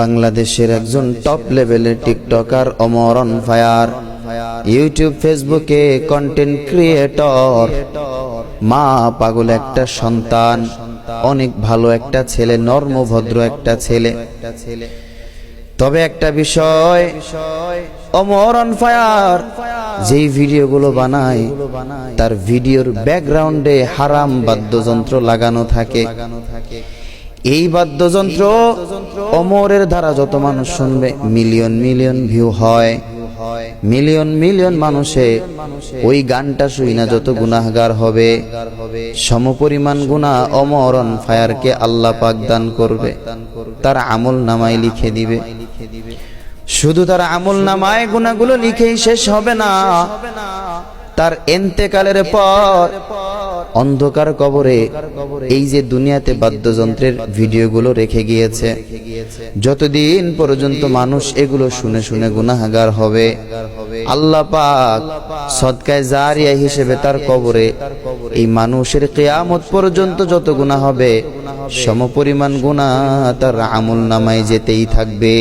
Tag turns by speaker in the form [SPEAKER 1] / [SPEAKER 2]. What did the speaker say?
[SPEAKER 1] বাংলাদেশের একজন টপ লেভেলের টিকটকার অমরন ফায়ার। ইউটিউব ফেসবুকে কন্টেন্ট ক্রিয়েটর মা পাগল একটা সন্তান। অনেক ভালো একটা ছেলে, নর্মভদ্র একটা ছেলে। তবে একটা বিষয় অমর অন ফায়ার, যেই ভিডিওগুলো বানায়, তার ভিডিওর ব্যাকগ্রাউন্ডে হারাম বাদ্যযন্ত্র লাগানো থাকে। এই বাদ্যযন্ত্র অমরের দ্বারা যত মানুষ শুনবে, মিলিয়ন মিলিয়ন ভিউ হয়। মিলিয়ন মিলিয়ন মানুষে ওই গানটা শুই না যত গুনাহগার হবে। সমপরিমাণ গুণা অমরণ ফায়ারকে আল্লাহ পাক দান করবে। তার আমল নামায় লিখে দিবে। শুধু তার আমল নামায় গুণাগুলো লিখেই শেষ হবে না। তার এন্তেকালের পর অন্ধকার কবরে এই যে দুনিয়াতে বাদ্যযন্ত্রের ভিডিওগুলো রেখে গিয়েছে, যতদিন পর্যন্ত মানুষ এগুলো শুনে শুনে গুনাহাগার হবে, আল্লাহ পাক সদকায় জারিয়া হিসেবে তার কবরে এই মানুষের কেয়ামত পর্যন্ত যত গুণা হবে, সমপরিমাণ গুণা তার আমল নামায় যেতেই থাকবে।